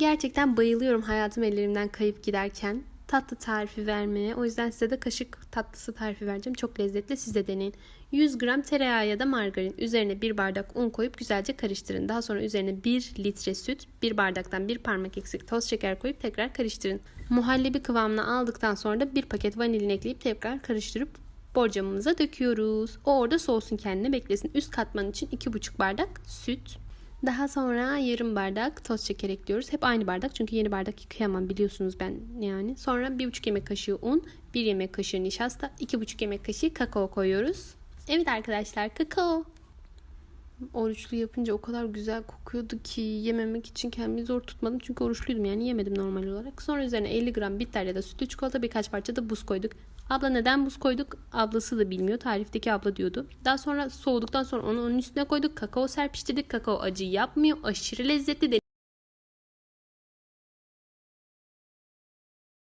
Gerçekten bayılıyorum hayatım ellerimden kayıp giderken tatlı tarifi vermeye. O yüzden size de kaşık tatlısı tarifi vereceğim. Çok lezzetli siz de deneyin. 100 gram tereyağı ya da margarin üzerine 1 bardak un koyup güzelce karıştırın. Daha sonra üzerine 1 litre süt, 1 bardaktan 1 parmak eksik toz şeker koyup tekrar karıştırın. Muhallebi kıvamına aldıktan sonra da 1 paket vanilin ekleyip tekrar karıştırıp borcamımıza döküyoruz. O orada soğusun kendine beklesin. Üst katman için 2,5 bardak süt, daha sonra yarım bardak toz şeker ekliyoruz. Hep aynı bardak çünkü yeni bardak yıkayamam biliyorsunuz ben yani. Sonra 1,5 yemek kaşığı un, 1 yemek kaşığı nişasta, 2,5 yemek kaşığı kakao koyuyoruz. Evet arkadaşlar kakao. Oruçlu yapınca o kadar güzel kokuyordu ki yememek için kendimi zor tutmadım. Çünkü oruçluydum yani yemedim normal olarak. Sonra üzerine 50 gram bitter ya da sütlü çikolata birkaç parça da buz koyduk. Abla neden buz koyduk? Ablası da bilmiyor. Tarifteki abla diyordu. Daha sonra soğuduktan sonra onu onun üstüne koyduk. Kakao serpiştirdik. Kakao acı yapmıyor. Aşırı lezzetli de